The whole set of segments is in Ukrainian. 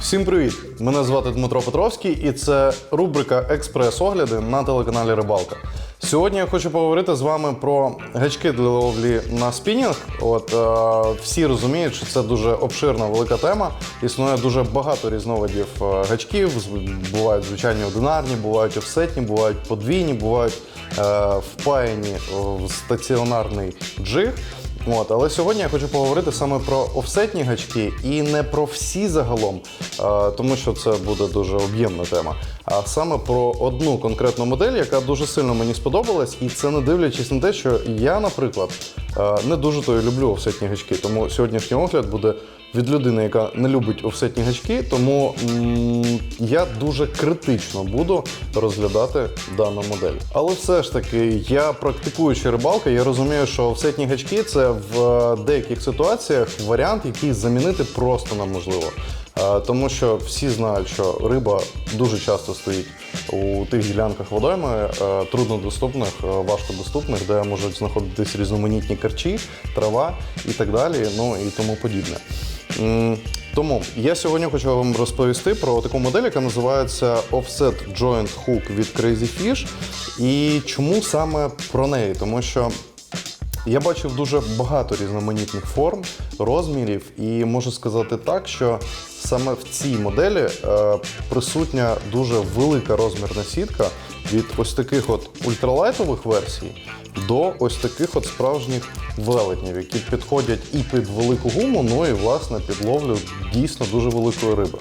Всім привіт! Мене звати Дмитро Петровський, і це рубрика Експрес-огляди на телеканалі Рибалка. Сьогодні я хочу поговорити з вами про гачки для ловлі на спінінг. От е, всі розуміють, що це дуже обширна велика тема. Існує дуже багато різновидів е, гачків. Бувають звичайні одинарні, бувають офсетні, бувають подвійні, бувають е, впаяні в стаціонарний джиг. От, але сьогодні я хочу поговорити саме про офсетні гачки і не про всі загалом, тому що це буде дуже об'ємна тема. А саме про одну конкретну модель, яка дуже сильно мені сподобалась, і це не дивлячись на те, що я, наприклад, не дуже то люблю офсетні гачки. Тому сьогоднішній огляд буде від людини, яка не любить офсетні гачки. Тому м, я дуже критично буду розглядати дану модель. Але все ж таки, я практикуючи рибалка, я розумію, що офсетні гачки це в е, деяких ситуаціях варіант, який замінити просто неможливо. Е, Тому що всі знають, що риба дуже часто стоїть у тих ділянках водойми, е, труднодоступних, важкодоступних, де можуть знаходитись різноманітні карчі, трава і так далі, ну і тому подібне. Тому я сьогодні хочу вам розповісти про таку модель, яка називається Offset Joint Hook від Crazy Fish. І чому саме про неї? Тому що я бачив дуже багато різноманітних форм, розмірів, і можу сказати так, що саме в цій моделі е, присутня дуже велика розмірна сітка від ось таких от ультралайтових версій до ось таких от справжніх велетнів, які підходять і під велику гуму, ну і власне під ловлю дійсно дуже великої риби.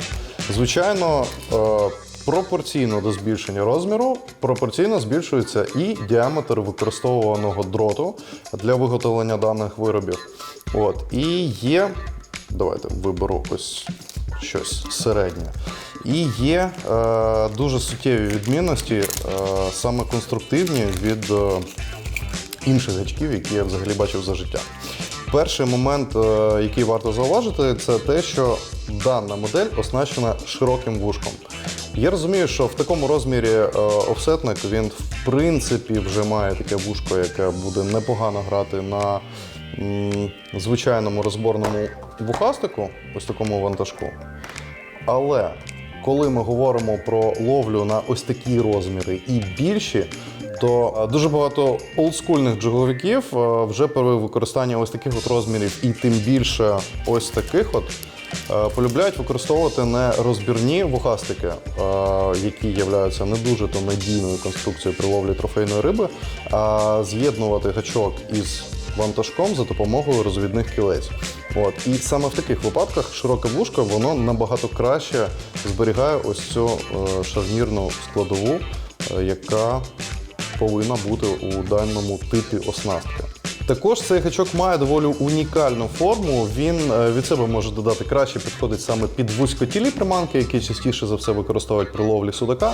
Звичайно. Е, Пропорційно до збільшення розміру пропорційно збільшується і діаметр використовуваного дроту для виготовлення даних виробів. От і є. Давайте виберу ось щось середнє. І є е, дуже суттєві відмінності, е, саме конструктивні від е, інших гачків, які я взагалі бачив за життя. Перший момент, е, який варто зауважити, це те, що дана модель оснащена широким вушком. Я розумію, що в такому розмірі е, офсетник він в принципі вже має таке вушко, яке буде непогано грати на звичайному розборному вухастику, ось такому вантажку. Але коли ми говоримо про ловлю на ось такі розміри і більші, то е, дуже багато олдскульних джиговиків е, вже при використанні ось таких от розмірів, і тим більше ось таких от. е, Полюбляють використовувати не розбірні вухастики, які являються не дуже то надійною конструкцією при ловлі трофейної риби, а з'єднувати гачок із вантажком за допомогою розвідних кілець. От. І саме в таких випадках широке вушко воно набагато краще зберігає ось цю шарнірну складову, яка повинна бути у даному типі оснастки. Також цей гачок має доволі унікальну форму. Він е, від себе може додати краще підходить саме під вузькотілі приманки, які частіше за все використовують при ловлі судака.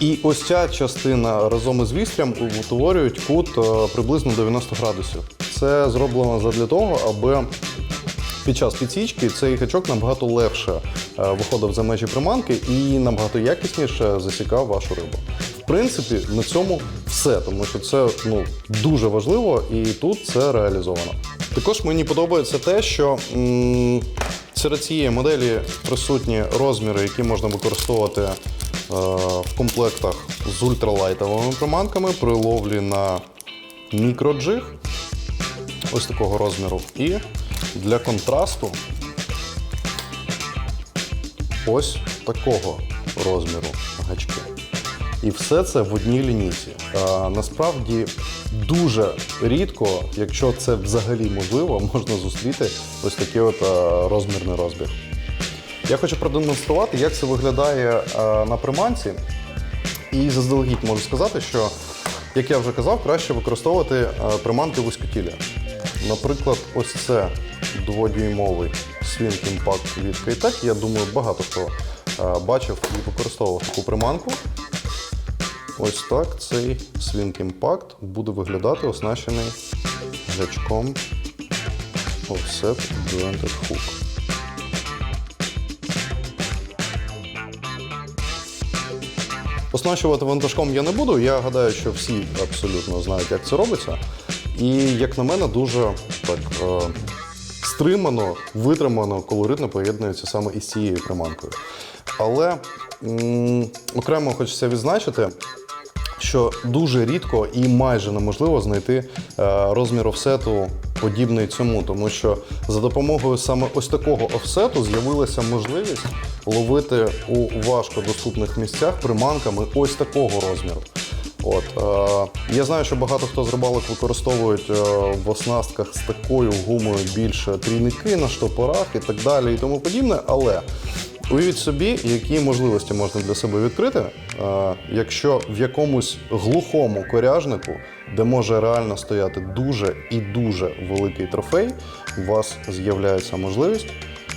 І ось ця частина разом із вістрям утворюють кут е, приблизно 90 градусів. Це зроблено задля того, аби під час підсічки цей гачок набагато легше е, виходив за межі приманки і набагато якісніше засікав вашу рибу. В принципі, на цьому все, тому що це ну, дуже важливо і тут це реалізовано. Також мені подобається те, що серед цієї моделі присутні розміри, які можна використовувати е, в комплектах з ультралайтовими приманками при ловлі на мікроджиг ось такого розміру. І для контрасту ось такого розміру гачки. І все це в одній лінійці. А, насправді дуже рідко, якщо це взагалі можливо, можна зустріти ось такий от розмірний розбір. Я хочу продемонструвати, як це виглядає а, на приманці. І заздалегідь можу сказати, що, як я вже казав, краще використовувати е, приманки вузькотілля. Наприклад, ось це дводюймовий Swing Impact від Kitec. Я думаю, багато хто е, бачив і використовував таку приманку. Ось так цей Swing Impact буде виглядати оснащений гачком Offset Jointed Hook. Оснащувати вантажком я не буду. Я гадаю, що всі абсолютно знають, як це робиться. І, як на мене, дуже так е, стримано, витримано, колоритно поєднується саме із цією приманкою. Але м, окремо хочеться відзначити, що дуже рідко і майже неможливо знайти е, розмір офсету подібний цьому, тому що за допомогою саме ось такого офсету з'явилася можливість ловити у важкодоступних місцях приманками ось такого розміру. От е, я знаю, що багато хто з рибалок використовують е, в оснастках з такою гумою більше трійники на штопорах і так далі, і тому подібне. Але уявіть собі, які можливості можна для себе відкрити, якщо в якомусь глухому коряжнику, де може реально стояти дуже і дуже великий трофей, у вас з'являється можливість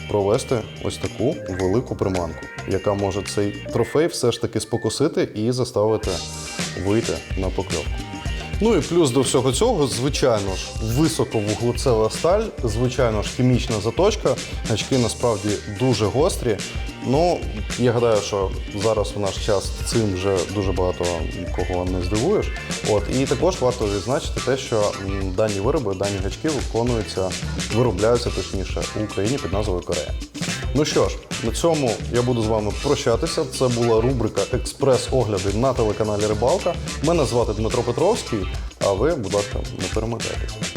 провести ось таку велику приманку, яка може цей трофей все ж таки спокусити і заставити вийти на покльовку. Ну і плюс до всього цього, звичайно ж, високовуглецева сталь, звичайно ж, хімічна заточка. Гачки насправді дуже гострі. Ну, я гадаю, що зараз у наш час цим вже дуже багато кого не здивуєш. От і також варто відзначити те, що дані вироби, дані гачки виконуються, виробляються точніше у Україні під назвою Корея. Ну що ж, на цьому я буду з вами прощатися. Це була рубрика Експрес-огляди на телеканалі Рибалка. Мене звати Дмитро Петровський, а ви, будь ласка, не перемикайтеся.